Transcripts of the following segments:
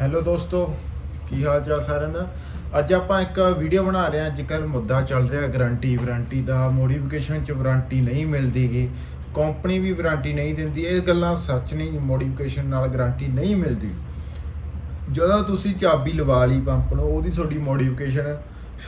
Hello ਦੋਸਤੋ, ਕੀ ਹਾਲ ਚਾਲ ਸਾਰਿਆਂ ਦਾ? ਅੱਜ ਆਪਾਂ ਇੱਕ ਵੀਡੀਓ ਬਣਾ ਰਹੇ ਹਾਂ ਅੱਜ ਕੱਲ੍ਹ ਮੁੱਦਾ ਚੱਲ ਰਿਹਾ ਗਾਰੰਟੀ ਵਾਰੰਟੀ ਦਾ। ਮੋਡੀਫਿਕੇਸ਼ਨ ਚ ਵਾਰੰਟੀ ਨਹੀਂ ਮਿਲਦੀਗੀ। ਕੰਪਨੀ ਵੀ ਵਾਰੰਟੀ ਨਹੀਂ ਦਿੰਦੀ। ਇਹ ਗੱਲਾਂ ਸੱਚ ਨਹੀਂ ਮੋਡੀਫਿਕੇਸ਼ਨ ਨਾਲ ਗਾਰੰਟੀ ਨਹੀਂ ਮਿਲਦੀ। ਜਦੋਂ ਤੁਸੀਂ ਚਾਬੀ ਲਵਾ ਲਈ ਪੰਪ ਨੂੰ, ਉਹਦੀ ਤੁਹਾਡੀ ਮੋਡੀਫਿਕੇਸ਼ਨ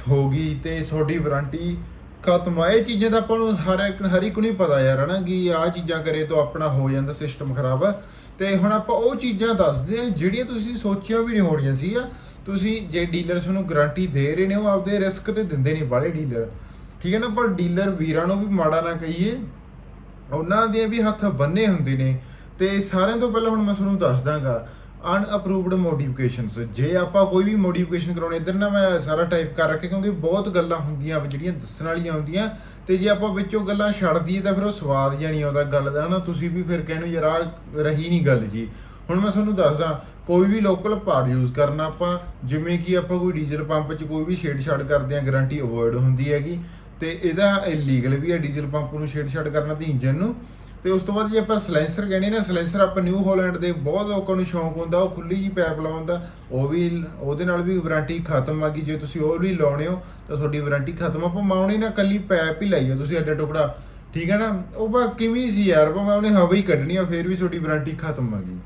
ਹੋ ਗਈ ਤੇ ਤੁਹਾਡੀ ਵਾਰੰਟੀ ਖਤਮ ਆ। ਇਹ ਚੀਜ਼ਾਂ ਦਾ ਆਪਾਂ ਨੂੰ ਹਰ ਇੱਕ ਹਰ ਇੱਕ ਨੂੰ ਹੀ ਪਤਾ ਯਾਰ, ਹਨਾ, ਕਿ ਆਹ ਚੀਜ਼ਾਂ ਕਰੇ ਤਾਂ ਆਪਣਾ ਹੋ ਜਾਂਦਾ ਸਿਸਟਮ ਖਰਾਬ। ਤੇ ਹੁਣ ਆਪਾਂ ਉਹ ਚੀਜ਼ਾਂ ਦੱਸਦੇ ਆ ਜਿਹੜੀਆਂ ਤੁਸੀਂ ਸੋਚਿਆ ਵੀ ਨਹੀਂ ਹੋਣੀਆਂ ਸੀ ਆ ਤੁਸੀਂ ਜੇ ਡੀਲਰਸ ਨੂੰ ਗਾਰੰਟੀ ਦੇ ਰਹੇ ਨੇ, ਉਹ ਆਪਦੇ ਰਿਸਕ ਤੇ ਦਿੰਦੇ ਨਹੀਂ ਬਾਲੇ ਡੀਲਰ ਠੀਕ ਹੈ ਨਾ ਪਰ ਡੀਲਰ ਵੀਰਾਂ ਨੂੰ ਵੀ ਮਾੜਾ ਨਾ ਕਹੀਏ। ਉਹਨਾਂ ਦੇ ਵੀ ਹੱਥ ਬੰਨੇ ਹੁੰਦੇ ਨੇ। ਤੇ ਸਾਰਿਆਂ ਤੋਂ ਪਹਿਲਾਂ ਹੁਣ ਮੈਂ ਤੁਹਾਨੂੰ ਦੱਸ ਦਾਂਗਾ ਅਨਅਪਰੂਵਡ ਮੋਡੀਫਿਕੇਸ਼ਨਸ ਜੇ ਆਪਾਂ ਕੋਈ ਵੀ ਮੋਡੀਫਿਕੇਸ਼ਨ ਕਰਾਉਣੇ, ਇਧਰ ਨਾ ਮੈਂ ਸਾਰਾ ਟਾਈਪ ਕਰ ਰੱਖਿਆ, ਕਿਉਂਕਿ ਬਹੁਤ ਗੱਲਾਂ ਹੁੰਦੀਆਂ ਜਿਹੜੀਆਂ ਦੱਸਣ ਵਾਲੀਆਂ ਹੁੰਦੀਆਂ, ਤੇ ਜੇ ਆਪਾਂ ਵਿੱਚੋਂ ਗੱਲਾਂ ਛੱਡ ਦਈਏ ਤਾਂ ਫਿਰ ਉਹ ਸਵਾਦ ਜਿਹਾ ਨਹੀਂ ਆਉਂਦਾ ਗੱਲ ਦਾ ਨਾ ਤੁਸੀਂ ਵੀ ਫਿਰ ਕਹਿੰਦੇ ਯਾਰ, ਆਹ ਰਹੀ ਨਹੀਂ ਗੱਲ ਜੀ। ਹੁਣ ਮੈਂ ਤੁਹਾਨੂੰ ਦੱਸਦਾ, ਕੋਈ ਵੀ ਲੋਕਲ ਪਾਰਟ ਯੂਜ਼ ਕਰਨਾ ਆਪਾਂ, ਜਿਵੇਂ ਕਿ ਆਪਾਂ ਕੋਈ ਡੀਜ਼ਲ ਪੰਪ 'ਚ ਕੋਈ ਵੀ ਛੇੜਛਾੜ ਕਰਦੇ ਆ ਗਾਰੰਟੀ ਅਵੋਇਡ ਹੁੰਦੀ ਹੈਗੀ, ਤੇ ਇਹਦਾ ਇਲੀਗਲ ਵੀ ਹੈ ਡੀਜ਼ਲ ਪੰਪ ਨੂੰ ਛੇੜਛਾੜ ਕਰਨਾ ਤੇ ਇੰਜਨ ਨੂੰ। ਤੇ ਉਸ ਤੋਂ ਬਾਅਦ ਜੇ ਆਪਾਂ ਸਲੈਂਸਰ ਕਹਿੰਦੇ ਨਾ ਸਲੈਂਸਰ ਆਪਾਂ ਨਿਊ ਹਾਲੈਂਡ ਦੇ ਬਹੁਤ ਲੋਕਾਂ ਨੂੰ ਸ਼ੌਂਕ ਹੁੰਦਾ, ਉਹ ਖੁੱਲੀ ਜੀ ਪੈਪ ਲਾਉਣ ਦਾ, ਉਹ ਵੀ ਉਹਦੇ ਨਾਲ ਵੀ ਵਾਰੰਟੀ ਖਤਮ ਆ ਗਈ, ਜੇ ਤੁਸੀਂ ਉਹ ਵੀ ਲਾਉਣੇ ਹੋ, ਤਾਂ ਤੁਹਾਡੀ ਵਾਰੰਟੀ ਖਤਮ ਆਪਾਂ ਮਾਉਣੀ ਨਾ, ਕੱਲੀ ਪੈਪ ਹੀ ਲਾਈ ਆ ਤੁਸੀਂ ਐਡਾ ਟੁਕੜਾ, ਠੀਕ ਹੈ ਨਾ? ਉਹ ਬਾ ਕਿਵੇਂ ਸੀ ਯਾਰ ਮੈਂ ਉਹਨੇ ਹਵਾ ਹੀ ਕੱਢਣੀ ਆ, ਫਿਰ ਵੀ ਤੁਹਾਡੀ ਵਾਰੰਟੀ ਖਤਮ ਆ ਗਈ।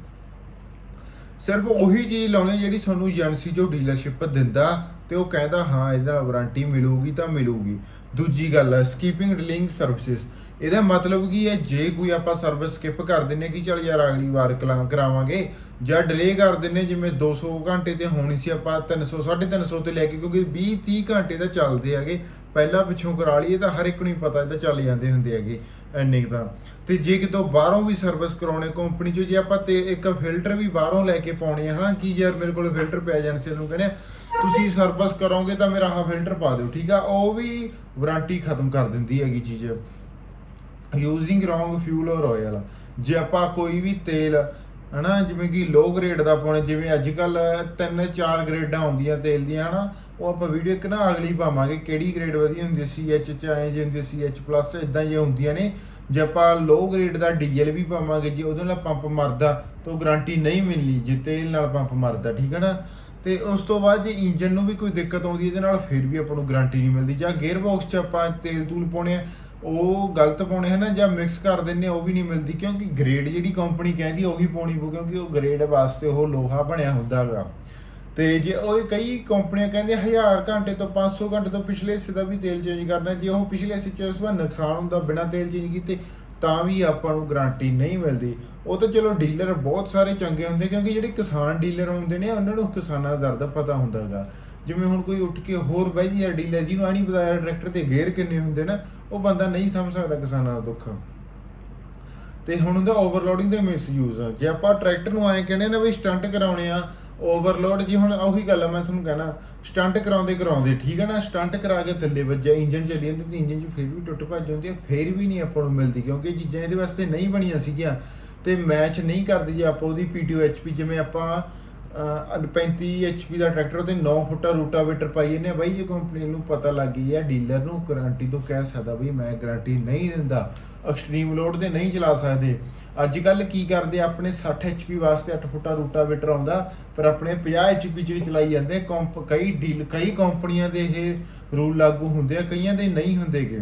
ਸਿਰਫ ਉਹੀ ਚੀਜ਼ ਲਾਉਣੀ ਜਿਹੜੀ ਤੁਹਾਨੂੰ ਏਜੰਸੀ ਜੋ ਡੀਲਰਸ਼ਿਪ ਦਿੰਦਾ, ਤੇ ਉਹ ਕਹਿੰਦਾ, ਹਾਂ, ਇਹਦਾ ਵਾਰੰਟੀ ਮਿਲੂਗੀ ਤਾਂ ਮਿਲੂਗੀ। ਦੂਜੀ ਗੱਲ ਹੈ ਸਕਿਪਿੰਗ ਡਿਲਿੰਗ ਸਰਵਿਸਿਜ਼ ਇਹਦਾ ਮਤਲਬ ਕੀ ਹੈ, ਜੇ ਕੋਈ ਆਪਾਂ ਸਰਵਿਸ ਸਕਿਪ ਕਰ ਦਿੰਨੇ ਕਿ ਚਲ ਯਾਰ ਅਗਲੀ ਵਾਰ ਕਲਾ- ਕਰਾਵਾਂਗੇ, ਜਾਂ ਡਿਲੇ ਕਰ ਦਿੰਨੇ ਜਿਵੇਂ 200 ਘੰਟੇ ਤੇ ਹੋਣੀ ਸੀ ਆਪਾਂ 300 350 ਤੇ ਲੈ ਕੇ, ਕਿਉਂਕਿ 20 30 ਘੰਟੇ ਤਾਂ ਚੱਲਦੇ ਹੈਗੇ। ਪਹਿਲਾਂ ਪਿੱਛੋਂ ਕਰਾ ਲਈਏ ਤਾਂ ਹਰ ਇੱਕ ਨੂੰ ਹੀ ਪਤਾ ਇਹ ਚੱਲ ਜਾਂਦੇ ਹੁੰਦੇ ਹੈਗੇ, ਇੰਨੇ ਕੁ ਤਾਂ। ਤੇ ਜੇ ਕਿਤੋਂ ਬਾਹਰੋਂ ਵੀ ਸਰਵਿਸ ਕਰਾਉਣੇ ਕੰਪਨੀ ਚੋਂ ਜੇ ਆਪਾਂ ਤੇ ਇੱਕ ਫਿਲਟਰ ਵੀ ਬਾਹਰੋਂ ਲੈ ਕੇ ਪਾਉਣੇ ਆ, ਹਾਂ, ਕਿ ਯਾਰ ਮੇਰੇ ਕੋਲ ਫਿਲਟਰ ਪਿਆ ਏਜੰਸੀ ਨੂੰ ਕਹਿੰਦੇ ਤੁਸੀਂ ਸਰਵਿਸ ਕਰੋਗੇ ਤਾਂ ਮੇਰਾ ਆਹ ਫਿਲਟਰ ਪਾ ਦਿਓ, ਠੀਕ ਆ? ਉਹ ਵੀ ਵਾਰੰਟੀ ਖਤਮ ਕਰ ਦਿੰਦੀ ਹੈਗੀ ਚੀਜ਼। Using wrong fuel or oil ਜੇ ਆਪਾਂ ਕੋਈ ਵੀ ਤੇਲ, ਹਨਾ, ਜਿਵੇਂ ਕਿ ਲੋ ਗ੍ਰੇਡ ਦਾ ਪਾਉਣੇ ਜਿਵੇਂ ਅੱਜ ਕੱਲ ਤਿੰਨ ਚਾਰ ਗ੍ਰੇਡਾਂ ਹੁੰਦੀਆਂ ਤੇਲ ਦੀਆਂ, ਹਨਾ, ਉਹ ਆਪਾਂ ਵੀਡੀਓ ਇੱਕ ਨਾ ਅਗਲੀ ਪਾਵਾਂਗੇ, ਕਿਹੜੀ ਗ੍ਰੇਡ ਵਧੀਆ ਹੁੰਦੀ ਸੀ ਐਚ ਚ ਆਏ ਜੇ ਹੁੰਦੀ ਸੀ ਐਚ ਪਲੱਸ ਇਦਾਂ ਜੇ ਹੁੰਦੀਆਂ ਨੇ। ਜੇ ਆਪਾਂ ਲੋ ਗ੍ਰੇਡ ਦਾ ਡੀਜ਼ਲ ਵੀ ਪਾਵਾਂਗੇ, ਜੇ ਉਹਦੇ ਨਾਲ ਪੰਪ ਮਰਦਾ, ਤਾਂ ਗਾਰੰਟੀ ਨਹੀਂ ਮਿਲਣੀ, ਜੇ ਤੇਲ ਨਾਲ ਪੰਪ ਮਰਦਾ, ਠੀਕ ਹੈ ਨਾ? ਤੇ ਉਸ ਤੋਂ ਬਾਅਦ ਜੇ ਇੰਜਨ ਨੂੰ ਵੀ ਕੋਈ ਦਿੱਕਤ ਆਉਂਦੀ, ਇਹਦੇ ਨਾਲ ਫਿਰ ਵੀ ਆਪਾਂ ਨੂੰ ਗਾਰੰਟੀ ਨਹੀਂ ਮਿਲਦੀ। ਜਾਂ ਗੇਅਰ ਬਾਕਸ 'ਚ ਆਪਾਂ ਤੇਲ ਤੂਲ ਪਾਉਣੇ ਆ ਉਹ ਗਲਤ ਪਾਉਣੇ ਹੈ ਨਾ ਜਾਂ ਮਿਕਸ ਕਰ ਦਿੰਨੇ, ਉਹ ਵੀ ਨਹੀਂ ਮਿਲਦੀ, ਕਿਉਂਕਿ ਗ੍ਰੇਡ ਜਿਹੜੀ ਕੰਪਨੀ ਕਹਿੰਦੀ ਉਹੀ ਪਾਉਣੀ ਪਊ, ਕਿਉਂਕਿ ਉਹ ਗ੍ਰੇਡ ਵਾਸਤੇ ਉਹ ਲੋਹਾ ਬਣਿਆ ਹੁੰਦਾ ਹੈਗਾ ਤੇ ਜੇ ਉਹ ਕਈ ਕੰਪਨੀਆਂ ਕਹਿੰਦੇ 1000 ਘੰਟੇ ਤੋਂ 500 ਘੰਟੇ ਤੋਂ ਪਿਛਲੇ ਹਿੱਸੇ ਦਾ ਵੀ ਤੇਲ ਚੇਂਜ ਕਰਨਾ, ਜੇ ਉਹ ਪਿਛਲੇ ਹਿੱਸੇ 'ਚ ਉਸ ਵਾਰ ਨੁਕਸਾਨ ਹੁੰਦਾ ਬਿਨਾਂ ਤੇਲ ਚੇਂਜ ਕੀਤੇ, ਤਾਂ ਵੀ ਆਪਾਂ ਨੂੰ ਗਾਰੰਟੀ ਨਹੀਂ ਮਿਲਦੀ। ਉਹ ਤਾਂ ਚਲੋ ਡੀਲਰ ਬਹੁਤ ਸਾਰੇ ਚੰਗੇ ਹੁੰਦੇ, ਕਿਉਂਕਿ ਜਿਹੜੇ ਕਿਸਾਨ ਡੀਲਰ ਹੁੰਦੇ ਨੇ, ਉਹਨਾਂ ਨੂੰ ਕਿਸਾਨਾਂ ਦਾ ਦਰਦ ਪਤਾ ਹੁੰਦਾ ਹੈਗਾ ਜਿਵੇਂ ਹੁਣ ਕੋਈ ਉੱਠ ਕੇ ਹੋਰ ਬਹਿ ਜੀ ਯਾਰ ਡੀਲਰ ਜਿਹਨੂੰ ਆ ਨਹੀਂ ਪਤਾ ਯਾਰ ਟਰੈਕਟਰ ਤੇ ਗੇਅਰ ਕਿੰਨੇ ਹੁੰਦੇ ਨਾ, ਉਹ ਬੰਦਾ ਨਹੀਂ ਸਮਝ ਸਕਦਾ ਕਿਸਾਨਾਂ ਦਾ ਦੁੱਖ। ਤੇ ਹੁਣ ਉਹਦਾ ਓਵਰਲੋਡਿੰਗ ਦੇ ਮਿਸਯੂਜ਼ ਜੇ ਆਪਾਂ ਟਰੈਕਟਰ ਨੂੰ ਐਂ ਕਹਿੰਦੇ ਨਾ ਵੀ ਸਟੰਟ ਕਰਾਉਣੇ ਆ ਓਵਰਲੋਡ ਜੀ ਹੁਣ ਉਹੀ ਗੱਲ ਆ, ਮੈਂ ਤੁਹਾਨੂੰ ਕਹਿਣਾ ਸਟੰਟ ਕਰਾਉਂਦੇ ਕਰਾਉਂਦੇ ਠੀਕ ਹੈ ਨਾ ਸਟੰਟ ਕਰਾ ਕੇ ਥੱਲੇ ਵੱਜਿਆ ਇੰਜਨ ਚੱਲੀ ਜਾਂਦੀ ਤੇ ਇੰਜਨ 'ਚ ਫਿਰ ਵੀ ਟੁੱਟ ਭੱਜ ਹੁੰਦੀ ਆ, ਫੇਰ ਵੀ ਨਹੀਂ ਆਪਾਂ ਨੂੰ ਮਿਲਦੀ, ਕਿਉਂਕਿ ਇਹ ਚੀਜ਼ਾਂ ਇਹਦੇ ਵਾਸਤੇ ਨਹੀਂ ਬਣੀਆਂ ਸੀਗੀਆਂ। ਤੇ ਮੈਚ ਨਹੀਂ ਕਰਦੀ ਜੇ ਆਪਾਂ ਉਹਦੀ ਪੀਟੀਓ ਐਚਪੀ ਜਿਵੇਂ ਆਪਾਂ 35 ਐਚਪੀ ਦਾ ਟਰੈਕਟਰ ਤੇ 9 ਫੁੱਟਾ ਰੂਟਾਵੇਟਰ ਪਾਈ ਇਹਨੇ। ਬਾਈ ਇਹ ਕੰਪਨੀ ਨੂੰ ਪਤਾ ਲੱਗ ਗਈ ਹੈ ਡੀਲਰ ਨੂੰ ਗਾਰੰਟੀ ਤੋਂ ਕਹਿ ਸਕਦਾ ਬਈ ਮੈਂ ਗਾਰੰਟੀ ਨਹੀਂ ਦਿੰਦਾ। ਐਕਸਟ੍ਰੀਮ ਲੋਡ ਤੇ ਨਹੀਂ ਚਲਾ ਸਕਦੇ। ਅੱਜ ਕੱਲ ਕੀ ਕਰਦੇ? ਆ, ਆਪਣੇ 60 ਐਚਪੀ ਵਾਸਤੇ 8 ਫੁੱਟਾ ਰੂਟਾਵੇਟਰ ਆਉਂਦਾ ਪਰ ਆਪਣੇ 50 ਐਚਪੀ ਚ ਵੀ ਚਲਾਈ ਜਾਂਦੇ। ਕੰਪ ਕਈ ਡੀਲ ਕਈ ਕੰਪਨੀਆਂ ਦੇ ਇਹ ਰੂਲ ਲਾਗੂ ਹੁੰਦੇ ਆ ਕਈਆਂ ਦੇ ਨਹੀਂ ਹੁੰਦੇਗੇ।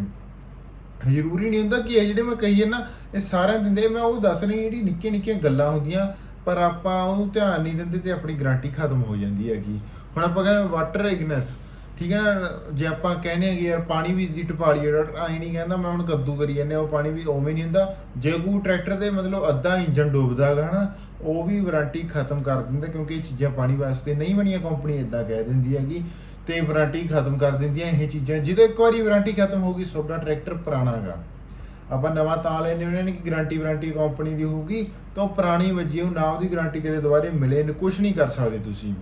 ਜ਼ਰੂਰੀ ਨਹੀਂ ਹੁੰਦਾ ਕਿ ਇਹ ਜਿਹੜੇ ਮੈਂ ਕਹੀ ਜਾਂਦਾ ਇਹ ਸਾਰਿਆਂ ਦਿੰਦੇ। ਮੈਂ ਉਹ ਦੱਸ ਰਹੀ ਜਿਹੜੀ ਨਿੱਕੀਆਂ ਨਿੱਕੀਆਂ ਗੱਲਾਂ ਹੁੰਦੀਆਂ। ਪਰ ਆਪਾਂ ਉਹਨੂੰ ਧਿਆਨ ਨਹੀਂ ਦਿੰਦੇ ਤੇ ਆਪਣੀ ਗਾਰੰਟੀ ਖਤਮ ਹੋ ਜਾਂਦੀ ਹੈਗੀ। ਹੁਣ ਆਪਾਂ ਕਹਿੰਦੇ ਵਾਟਰ ਇਗਨੈਸ ਠੀਕ ਹੈ ਜੇ ਆਪਾਂ ਕਹਿੰਦੇ ਆ ਕਿ ਯਾਰ ਪਾਣੀ ਵੀ ਜ਼ੀ ਟਪਾ ਲਈਏ ਡਾਕਟਰ ਆਈ ਨਹੀਂ ਕਹਿੰਦਾ ਮੈਂ ਹੁਣ ਕੱਦੂ ਕਰੀ ਜਾਂਦੇ ਆ ਉਹ ਪਾਣੀ ਵੀ ਉਵੇਂ ਨਹੀਂ ਹੁੰਦਾ। ਜੇ ਕੋਈ ਟਰੈਕਟਰ ਦੇ ਮਤਲਬ ਅੱਧਾ ਇੰਜਨ ਡੁੱਬਦਾ ਹੈਗਾ ਹਨਾ, ਉਹ ਵੀ ਵਾਰੰਟੀ ਖਤਮ ਕਰ ਦਿੰਦਾ ਕਿਉਂਕਿ ਇਹ ਚੀਜ਼ਾਂ ਪਾਣੀ ਵਾਸਤੇ ਨਹੀਂ ਬਣੀਆਂ ਕੰਪਨੀ ਇਦਾਂ ਕਹਿ ਦਿੰਦੀ ਹੈਗੀ ਤੇ ਵਾਰੰਟੀ ਖਤਮ ਕਰ ਦਿੰਦੀਆਂ ਇਹ ਚੀਜ਼ਾਂ। ਜਦੋਂ ਇੱਕ ਵਾਰੀ ਵਾਰੰਟੀ ਖਤਮ ਹੋ ਗਈ, ਤੁਹਾਡਾ ਟਰੈਕਟਰ ਪੁਰਾਣਾ ਹੈਗਾ। ਆਪਾਂ ਨਵਾਂ ਤਾਂ ਲੈਨੇ ਉਹਨਾਂ ਨੇ ਕਿ ਗਾਰੰਟੀ ਵਾਰੰਟੀ ਕੰਪਨੀ ਦੀ ਹੋਊਗੀ, ਤਾਂ ਉਹ ਪੁਰਾਣੀ ਵੱਜੀ ਉਹ ਨਾ ਉਹਦੀ ਗਾਰੰਟੀ ਕਦੇ ਦੁਬਾਰੇ ਮਿਲੇ ਨ ਕੁਝ ਨਹੀਂ ਕਰ ਸਕਦੇ ਤੁਸੀਂ।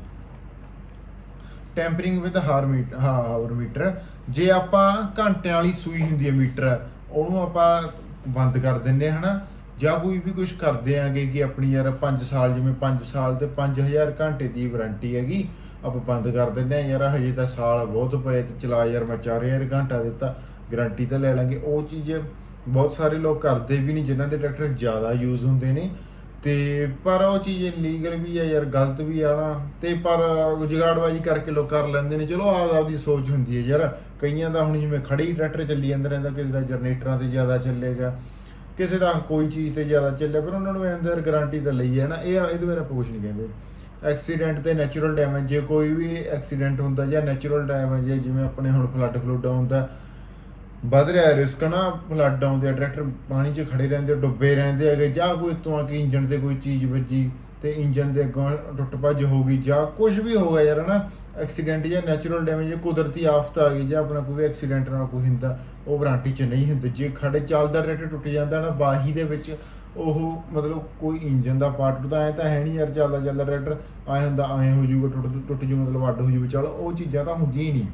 ਟੈਂਪਰਿੰਗ ਵਿਦ ਹਾਰਮੀਟ ਹਾਵਰ ਮੀਟਰ ਜੇ ਆਪਾਂ ਘੰਟਿਆਂ ਵਾਲੀ ਸੂਈ ਹੁੰਦੀ ਹੈ ਮੀਟਰ, ਉਹਨੂੰ ਆਪਾਂ ਬੰਦ ਕਰ ਦਿੰਨੇ ਆ ਹਨਾ? ਜਾਂ ਕੋਈ ਵੀ ਕੁਝ ਕਰਦੇ ਆਂਗੇ ਕਿ ਆਪਣੀ ਯਾਰ 5 ਸਾਲ, ਜਿਵੇਂ 5 ਸਾਲ ਤੇ 5000 ਘੰਟੇ ਦੀ ਵਾਰੰਟੀ ਹੈਗੀ, ਆਪਾਂ ਬੰਦ ਕਰ ਦਿੰਨੇ ਆ ਯਾਰ ਹਜੇ ਤਾਂ ਸਾਲ ਬਹੁਤ ਪਏ, ਤੇ ਚਲਾ ਯਾਰ ਮੈਂ 4000 ਘੰਟਾ ਦਿੱਤਾ ਗਾਰੰਟੀ ਤਾਂ ਲੈ ਲਾਂਗੇ। ਉਹ ਚੀਜ਼ ਬਹੁਤ ਸਾਰੇ ਲੋਕ ਕਰਦੇ ਵੀ ਨਹੀਂ, ਜਿਨ੍ਹਾਂ ਦੇ ਟਰੈਕਟਰ ਜ਼ਿਆਦਾ ਯੂਜ਼ ਹੁੰਦੇ ਨੇ। ਤੇ ਪਰ ਉਹ ਚੀਜ਼ ਲੀਗਲ ਵੀ ਆ ਯਾਰ, ਗਲਤ ਵੀ ਆ ਨਾ। ਤੇ ਪਰ ਜੁਗਾੜਬਾਜੀ ਕਰਕੇ ਲੋਕ ਕਰ ਲੈਂਦੇ ਨੇ। ਚਲੋ, ਆਪ ਆਪਦੀ ਸੋਚ ਹੁੰਦੀ ਹੈ ਯਾਰ। ਕਈਆਂ ਦਾ ਹੁਣ ਜਿਵੇਂ ਖੜੀ ਟਰੈਕਟਰ ਚੱਲੀ ਜਾਂਦਾ ਰਹਿੰਦਾ, ਕਿਸੇ ਦਾ ਜਨਰੇਟਰਾਂ ਤੇ ਜ਼ਿਆਦਾ ਚੱਲੇਗਾ। ਕਿਸੇ ਦਾ ਕੋਈ ਚੀਜ਼ ਤੇ ਜ਼ਿਆਦਾ ਚੱਲੇ ਪਰ ਉਹਨਾਂ ਨੂੰ ਇਹ ਅੰਦਰ ਗਾਰੰਟੀ ਤਾਂ ਲਈ ਹੈ ਨਾ। ਇਹ ਇਹਦੇ ਬਾਰੇ ਆਪਾਂ ਕੁਛ ਨਹੀਂ ਕਹਿੰਦੇ। ਐਕਸੀਡੈਂਟ ਤੇ ਨੈਚੁਰਲ ਡੈਮੇਜ ਜੇ ਕੋਈ ਵੀ ਐਕਸੀਡੈਂਟ ਹੁੰਦਾ ਜਾਂ ਨੈਚੁਰਲ ਡੈਮੇਜ ਜਿਵੇਂ ਆਪਣੇ ਹੁਣ ਫਲੱਡ ਫਲੂਡ ਆਉਂਦਾ ਵੱਧ ਰਿਹਾ ਰਿਸਕ ਨਾ ਫਲੱਡ ਆਉਂਦੇ ਆ ਟਰੈਕਟਰ ਪਾਣੀ 'ਚ ਖੜੇ ਰਹਿੰਦੇ ਆ, ਡੁੱਬੇ ਰਹਿੰਦੇ ਹੈਗੇ ਜਾਂ ਕੋਈ ਤੋਂ ਆ ਕੇ ਇੰਜਨ ਤੇ ਕੋਈ ਚੀਜ਼ ਵੱਜੀ ਤੇ ਇੰਜਨ ਦੇ ਅੱਗੋਂ ਟੁੱਟ ਭੱਜ ਹੋ ਗਈ ਜਾਂ ਕੁਝ ਵੀ ਹੋ ਗਿਆ ਯਾਰ ਨਾ ਐਕਸੀਡੈਂਟ ਜਾਂ ਨੈਚੁਰਲ ਡੈਮੇਜ ਜਾਂ ਕੁਦਰਤੀ ਆਫਤ ਆ ਗਈ ਜਾਂ ਆਪਣਾ ਕੋਈ ਐਕਸੀਡੈਂਟ ਨਾਲ ਕੋਈ ਹੁੰਦਾ ਉਹ ਵਾਰੰਟੀ 'ਚ ਨਹੀਂ ਹੁੰਦੇ। ਜੇ ਖੜੇ ਚੱਲਦਾ ਟਰੈਕਟਰ ਟੁੱਟ ਜਾਂਦਾ ਨਾ ਬਾਹੀ ਦੇ ਵਿੱਚ ਉਹ ਮਤਲਬ ਕੋਈ ਇੰਜਨ ਦਾ ਪਾਰਟ ਟੁੱਟਦਾ ਐ ਤਾਂ ਹੈ ਨਹੀਂ ਯਾਰ ਚੱਲਦਾ ਚੱਲਦਾ ਟਰੈਕਟਰ ਆਏ ਹੁੰਦਾ ਐ ਹੋ ਜੂਗਾ ਟੁੱਟ ਟੁੱਟ ਜੂ ਮਤਲਬ ਅੱਡ ਹੋ ਜੂ ਚੱਲ ਉਹ ਚੀਜ਼ਾਂ ਤਾਂ ਹੁੰਦੀਆਂ ਹੀ ਨਹੀਂ।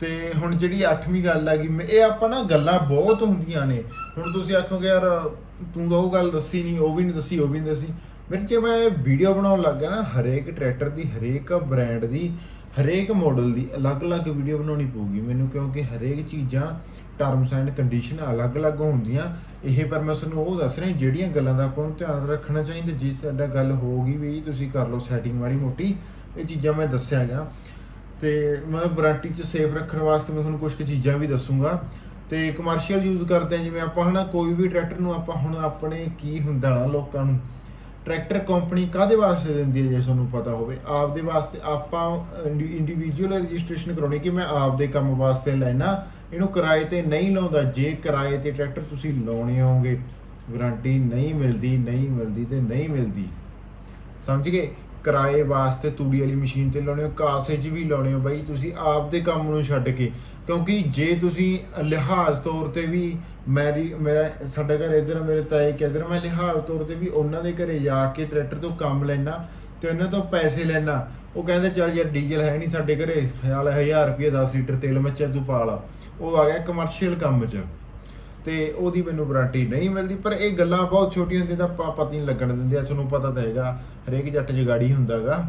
ਤੇ ਹੁਣ ਜਿਹੜੀ 8ਵੀਂ ਗੱਲ ਹੈਗੀ ਮੈਂ- ਇਹ ਆਪਾਂ ਨਾ ਗੱਲਾਂ ਬਹੁਤ ਹੁੰਦੀਆਂ ਨੇ। ਹੁਣ ਤੁਸੀਂ ਆਖੋਗੇ, ਯਾਰ, ਤੂੰ ਤਾਂ ਉਹ ਗੱਲ ਦੱਸੀ ਨਹੀਂ, ਉਹ ਵੀ ਨਹੀਂ ਦੱਸੀ, ਉਹ ਵੀ ਨਹੀਂ ਦੱਸੀ। ਮੇਰੇ ਜੇ ਮੈਂ ਵੀਡੀਓ ਬਣਾਉਣ ਲੱਗ ਗਿਆ ਨਾ, ਹਰੇਕ ਟਰੈਕਟਰ ਦੀ, ਹਰੇਕ ਬ੍ਰਾਂਡ ਦੀ, ਹਰੇਕ ਮਾਡਲ ਦੀ ਅਲੱਗ-ਅਲੱਗ ਵੀਡੀਓ ਬਣਾਉਣੀ ਪਊਗੀ। ਮੈਨੂੰ ਕਿਉਂਕਿ ਹਰੇਕ ਚੀਜ਼ਾਂ ਟਰਮਸ ਐਂਡ ਕੰਡੀਸ਼ਨ ਅਲੱਗ-ਅਲੱਗ ਹੁੰਦੀਆਂ। ਇਹ ਪਰ ਮੈਂ ਤੁਹਾਨੂੰ ਉਹ ਦੱਸ ਰਿਹਾ, ਜਿਹੜੀਆਂ ਗੱਲਾਂ ਦਾ ਆਪਾਂ ਨੂੰ ਧਿਆਨ ਰੱਖਣਾ ਚਾਹੀਦਾ, ਜੇ ਸਾਡਾ ਗੱਲ ਹੋਊਗੀ ਵੀ ਤੁਸੀਂ ਕਰ ਲਓ ਸੈਟਿੰਗ ਮਾੜੀ ਮੋਟੀ ਇਹ ਚੀਜ਼ਾਂ ਮੈਂ ਦੱਸਿਆ ਗਿਆ। ਤੇ ਮਤਲਬ ਵਾਰੰਟੀ ਚ ਸੇਫ ਰੱਖਣ ਵਾਸਤੇ ਮੈਂ ਤੁਹਾਨੂੰ ਕੁਝ ਕੁ ਚੀਜ਼ਾਂ ਵੀ ਦੱਸੂਗਾ। ਤੇ ਕਮਰਸ਼ੀਅਲ ਯੂਜ਼ ਕਰਦੇ ਆ ਜਿਵੇਂ ਆਪਾਂ ਹਨਾ, ਕੋਈ ਵੀ ਟਰੈਕਟਰ ਨੂੰ ਆਪਾਂ ਹੁਣ ਆਪਣੇ ਕੀ ਹੁੰਦਾ ਨਾ ਲੋਕਾਂ ਨੂੰ ਟਰੈਕਟਰ ਕੰਪਨੀ ਕਾਦੇ ਵਾਸਤੇ ਦਿੰਦੀ ਹੈ ਜੇ ਤੁਹਾਨੂੰ ਪਤਾ ਹੋਵੇ? ਆਪਦੇ ਵਾਸਤੇ ਆਪਾਂ ਇੰਡੀਵਿਜੂਅਲ ਰਜਿਸਟ੍ਰੇਸ਼ਨ ਕਰਾਉਣੀ ਕਿ ਮੈਂ ਆਪਦੇ ਕੰਮ ਵਾਸਤੇ ਲੈਣਾ ਇਹਨੂੰ ਕਿਰਾਏ ਤੇ ਨਹੀਂ ਲਾਉਂਦਾ। ਜੇ ਕਿਰਾਏ ਤੇ ਟਰੈਕਟਰ ਤੁਸੀਂ ਲਾਉਣੇ ਹੋਗੇ ਵਾਰੰਟੀ ਨਹੀਂ ਮਿਲਦੀ ਨਹੀਂ ਮਿਲਦੀ ਤੇ ਨਹੀਂ ਮਿਲਦੀ। ਸਮਝ ਗਏ? ਕਿਰਾਏ ਵਾਸਤੇ ਤੂੜੀ ਵਾਲੀ ਮਸ਼ੀਨ ਤੇ ਲਾਉਣੇ ਹੋ, ਕਾਸੇ 'ਚ ਵੀ ਲਾਉਣੇ ਹੋ ਬਾਈ, ਤੁਸੀਂ ਆਪਦੇ ਕੰਮ ਨੂੰ ਛੱਡ ਕੇ। ਕਿਉਂਕਿ ਜੇ ਤੁਸੀਂ ਲਿਹਾਜ਼ ਤੌਰ ਤੇ ਵੀ ਮੈਰੀ, ਮੇਰਾ, ਸਾਡੇ ਘਰ ਇਧਰ ਮੇਰੇ ਤਾਏ ਕੇ ਇਧਰ ਮੈਂ ਲਿਹਾਜ਼ ਤੌਰ ਤੇ ਵੀ ਉਹਨਾਂ ਦੇ ਘਰੇ ਜਾ ਕੇ ਟਰੈਕਟਰ ਤੋਂ ਕੰਮ ਲੈਣਾ ਤੇ ਉਹਨਾਂ ਤੋਂ ਪੈਸੇ ਲੈਣਾ ਉਹ ਕਹਿੰਦੇ, ਚੱਲ ਯਾਰ ਡੀਜ਼ਲ ਹੈ ਨਹੀਂ ਸਾਡੇ ਘਰੇ ਹਾਲ 1000 ਰੁਪਏ 10 ਲੀਟਰ ਤੇਲ ਮੱਚਾ ਤੂੰ ਪਾ ਲਾ। ਉਹ ਆ ਗਿਆ ਕਮਰਸ਼ੀਅਲ ਕੰਮ 'ਚ। ਤੇ ਉਹਦੀ ਮੈਨੂੰ ਵਾਰੰਟੀ ਨਹੀਂ ਮਿਲਦੀ, ਪਰ ਇਹ ਗੱਲਾਂ ਬਹੁਤ ਛੋਟੀਆਂ ਹੁੰਦੀਆਂ ਤਾਂ ਆਪਾਂ ਪਤਾ ਨਹੀਂ ਲੱਗਣ ਦਿੰਦੇ ਆ, ਤੁਹਾਨੂੰ ਪਤਾ ਤਾਂ ਹੈਗਾ, ਹਰੇਕ ਜੱਟ ਜਗਾੜੀ ਹੁੰਦਾਗਾ।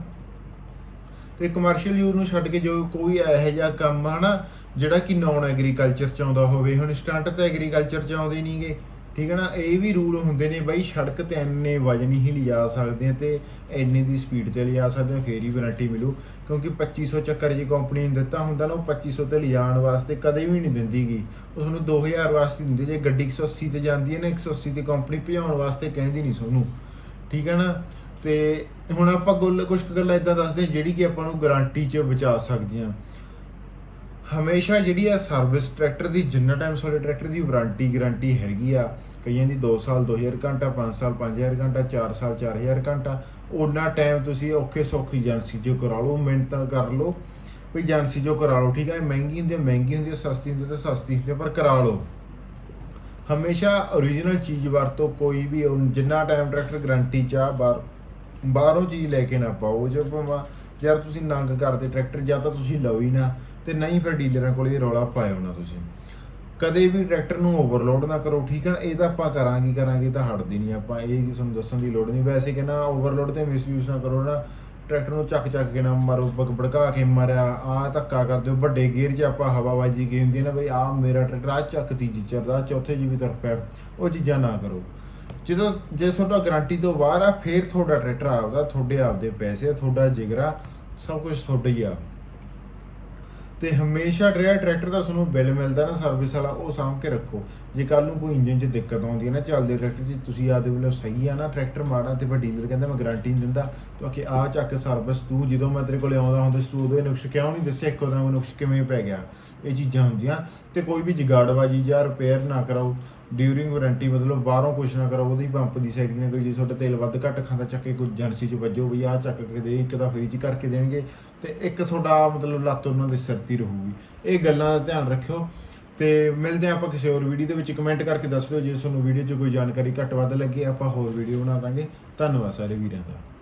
ਤੇ ਕਮਰਸ਼ੀਅਲ ਯੂਜ਼ ਨੂੰ ਛੱਡ ਕੇ ਜੋ ਕੋਈ ਇਹੋ ਜਿਹਾ ਕੰਮ ਆ ਨਾ, ਜਿਹੜਾ ਕਿ ਨਾਨ ਐਗਰੀਕਲਚਰ ਚ ਆਉਂਦਾ ਹੋਵੇ, ਹੁਣ ਸਟੰਟ ਤਾਂ ਐਗਰੀਕਲਚਰ ਚ ਆਉਂਦੇ ਨਹੀਂਗੇ ਠੀਕ ਹੈ ਨਾ, ਇਹ ਵੀ ਰੂਲ ਹੁੰਦੇ ਨੇ ਬਾਈ ਸੜਕ ਤੇ ਇੰਨੇ ਵਜਨ ਹੀ ਲਿਜਾ ਸਕਦੇ ਆ ਤੇ ਇੰਨੇ ਦੀ ਸਪੀਡ ਤੇ ਲਿਜਾ ਸਕਦੇ ਆ ਫੇਰ ਹੀ ਵਾਰੰਟੀ ਮਿਲੂ। ਕਿਉਂਕਿ 2500 ਚੱਕਰ ਜੇ ਕੰਪਨੀ ਨੇ ਦਿੱਤਾ ਹੁੰਦਾ ਨਾ, ਉਹ 2500 ਤੇ ਲਿਜਾਣ ਵਾਸਤੇ ਕਦੇ ਵੀ ਨਹੀਂ ਦਿੰਦੀਗੀ। ਉਹ ਤੁਹਾਨੂੰ 2000 ਵਾਸਤੇ ਦਿੰਦੀ, ਜੇ ਗੱਡੀ 180 ਤੇ ਜਾਂਦੀ ਹੈ ਨਾ 180 ਤੇ ਕੰਪਨੀ ਭਜਾਉਣ ਵਾਸਤੇ ਕਹਿੰਦੀ ਨਹੀਂ ਤੁਹਾਨੂੰ ਠੀਕ ਹੈ ਨਾ? ਤੇ ਹੁਣ ਆਪਾਂ ਗੁੱਲ ਕੁਝ ਕੁ ਗੱਲਾਂ ਇਦਾਂ ਦੱਸਦੇ ਜਿਹੜੀ ਕਿ ਆਪਾਂ ਨੂੰ ਗਾਰੰਟੀ 'ਚ ਬਚਾ ਸਕਦੀਆਂ। ਹਮੇਸ਼ਾ ਜਿਹੜੀ ਆ ਸਰਵਿਸ ਟਰੈਕਟਰ ਦੀ, ਜਿੰਨਾ ਟਾਈਮ ਤੁਹਾਡੇ ਟਰੈਕਟਰ ਦੀ ਵਾਰੰਟੀ ਗਾਰੰਟੀ ਹੈਗੀ ਆ, ਕਈਆਂ ਦੀ 2 ਸਾਲ 2000 ਘੰਟਾ 5 ਸਾਲ 5000 ਘੰਟਾ 4 ਸਾਲ 4000 ਘੰਟਾ ਉਹਨਾਂ ਟਾਈਮ ਤੁਸੀਂ ਔਖੇ ਸੌਖੀ ਏਜੰਸੀ 'ਚੋਂ ਕਰਾ ਲਓ, ਮਿਹਨਤ ਕਰ ਲਓ, ਵੀ ਏਜੰਸੀ 'ਚੋਂ ਕਰਾ ਲਓ, ਠੀਕ ਹੈ ਮਹਿੰਗੀ ਹੁੰਦੀ ਹੈ ਮਹਿੰਗੀ ਹੁੰਦੀ ਹੈ ਸਸਤੀ ਹੁੰਦੀ ਹੈ ਤਾਂ ਸਸਤੀ ਹੁੰਦੀ ਹੈ ਪਰ ਕਰਾ ਲਓ। ਹਮੇਸ਼ਾ origignal ਚੀਜ਼ ਵਰਤੋ, ਕੋਈ ਵੀ, ਜਿੰਨਾ ਟਾਈਮ ਟਰੈਕਟਰ ਗਾਰੰਟੀ ਚ ਆ, ਬਾਹਰ, ਬਾਹਰੋਂ ਚੀਜ਼ ਲੈ ਕੇ ਨਾ ਪਾਓ ਜੇ ਭਾਵੇਂ ਯਾਰ ਤੁਸੀਂ ਨੰਗ ਕਰਦੇ ਟਰੈਕਟਰ ਜਾਂ ਤਾਂ ਤੁਸੀਂ ਲਓ ਹੀ ਨਾ, ਤੇ ਨਹੀਂ ਫਿਰ ਡੀਲਰਾਂ ਕੋਲ ਇਹ ਰੌਲਾ ਪਾਇਓ ਨਾ ਤੁਸੀਂ। ਕਦੇ ਵੀ ਟਰੈਕਟਰ ਨੂੰ ਓਵਰਲੋਡ ਨਾ ਕਰੋ, ਠੀਕ ਹੈ ਇਹ ਤਾਂ ਆਪਾਂ ਕਰਾਂਗੇ ਕਰਾਂਗੇ ਤਾਂ ਹਟਦੀ ਨਹੀਂ, ਆਪਾਂ ਇਹ ਤੁਹਾਨੂੰ ਦੱਸਣ ਦੀ ਲੋੜ ਨਹੀਂ। ਵੈਸੇ ਕਿ ਨਾ ਓਵਰਲੋਡ ਤੇ ਮਿਸਯੂਜ਼ ਨਾ ਕਰੋ ਨਾ। ਟਰੈਕਟਰ ਨੂੰ ਚੱਕ ਚੱਕ ਕੇ ਨਾ ਮਾਰੋ ਭੜਕਾ ਕੇ ਮਾਰਿਆ ਆ ਧੱਕਾ ਕਰ ਦਿਓ ਵੱਡੇ ਗੇਅਰ 'ਚ ਆਪਾਂ ਹਵਾਬਾਜੀ ਕੀ ਹੁੰਦੀ ਨਾ, ਬਈ ਆ ਮੇਰਾ ਟਰੈਕਟਰ ਆ ਚੱਕ ਤੀਜੀ ਚਰਦਾ ਚੌਥੇ ਜੀ ਵੀ ਤੁਰ ਪਿਆ ਉਹ ਚੀਜ਼ਾਂ ਨਾ ਕਰੋ। ਜਦੋਂ ਜੇ ਤੁਹਾਡਾ ਗਾਰੰਟੀ ਤੋਂ ਬਾਹਰ ਆ, ਫੇਰ ਤੁਹਾਡਾ ਟਰੈਕਟਰ ਆਪਦਾ, ਤੁਹਾਡੇ ਆਪਦੇ ਪੈਸੇ ਤੁਹਾਡਾ ਜਿਗਰਾ, ਸਭ ਕੁਝ ਤੁਹਾਡਾ ਹੀ ਆ। ਤੇ ਹਮੇਸ਼ਾ ਜਿਹੜਾ ਟਰੈਕਟਰ ਦਾ ਤੁਹਾਨੂੰ ਬਿੱਲ ਮਿਲਦਾ ਨਾ ਸਰਵਿਸ ਵਾਲਾ, ਉਹ ਸਾਂਭ ਕੇ ਰੱਖੋ। ਜੇ ਕੱਲ ਨੂੰ ਕੋਈ ਇੰਜਨ 'ਚ ਦਿੱਕਤ ਆਉਂਦੀ ਹੈ ਨਾ, ਚੱਲਦੇ ਟਰੈਕਟਰ 'ਚ, ਤੁਸੀਂ ਆਦੇ ਵੱਲੋਂ ਸਹੀ ਆ ਨਾ ਟਰੈਕਟਰ ਮਾੜਾ ਤੇ ਪਰ ਡੀਲਰ ਕਹਿੰਦਾ ਮੈਂ ਗਾਰੰਟੀ ਨਹੀਂ ਦਿੰਦਾ। ਤੂੰ ਕਿ ਆ ਚੱਕ ਸਰਵਿਸ ਤੂੰ ਜਦੋਂ ਮੈਂ ਤੇਰੇ ਕੋਲੇ ਆਉਂਦਾ ਹੁੰਦਾ ਸੀ, ਤੂੰ ਉਦੋਂ ਇਹ ਨੁਕਸ ਕਿਉਂ ਨਹੀਂ ਦੱਸਿਆ? ਇੱਕੋ ਦਮ ਨੁਕਸ ਕਿਵੇਂ ਪੈ ਗਿਆ? ਇਹ ਚੀਜ਼ਾਂ ਹੁੰਦੀਆਂ। ਤੇ ਕੋਈ ਵੀ ਜਗਾੜਬਾਜੀ ਜਾਂ ਰਿਪੇਅਰ ਨਾ ਕਰਾਓ। ਡਿਊਰਿੰਗ ਵਾਰੰਟੀ ਮਤਲਬ ਬਾਹਰੋਂ ਕੁਛ ਨਾ ਕਰੋ, ਉਹਦੀ ਪੰਪ ਦੀ ਸਾਈਡ ਨੇ ਕੋਈ ਜੇ ਤੁਹਾਡਾ ਤੇਲ ਵੱਧ ਘੱਟ ਖਾਂਦਾ, ਚੱਕ ਕੇ ਕੋਈ ਏਜੰਸੀ 'ਚ ਵੱਜੋ, ਵੀ ਆਹ ਚੱਕ ਕੇ ਦੇ, ਇੱਕ ਤਾਂ ਫ੍ਰੀ 'ਚ ਕਰਕੇ ਦੇਣਗੇ ਤੇ ਇੱਕ ਤੁਹਾਡਾ ਮਤਲਬ ਲੱਤ ਉਹਨਾਂ ਦੇ ਸਿਰ ਤੇ ਹੀ ਰਹੂਗੀ। ਇਹ ਗੱਲਾਂ ਦਾ ਧਿਆਨ ਰੱਖਿਓ ਤੇ ਮਿਲਦੇ ਹਾਂ ਆਪਾਂ ਕਿਸੇ ਹੋਰ ਵੀਡੀਓ ਦੇ ਵਿੱਚ। ਕਮੈਂਟ ਕਰਕੇ ਦੱਸ ਦਿਓ ਜੇ ਤੁਹਾਨੂੰ ਵੀਡੀਓ 'ਚ ਕੋਈ ਜਾਣਕਾਰੀ ਘੱਟ ਵੱਧ ਲੱਗੀ, ਆਪਾਂ ਹੋਰ ਵੀਡੀਓ ਬਣਾ ਦਾਂਗੇ। ਧੰਨਵਾਦ ਸਾਰੇ ਵੀਰਾਂ ਦਾ।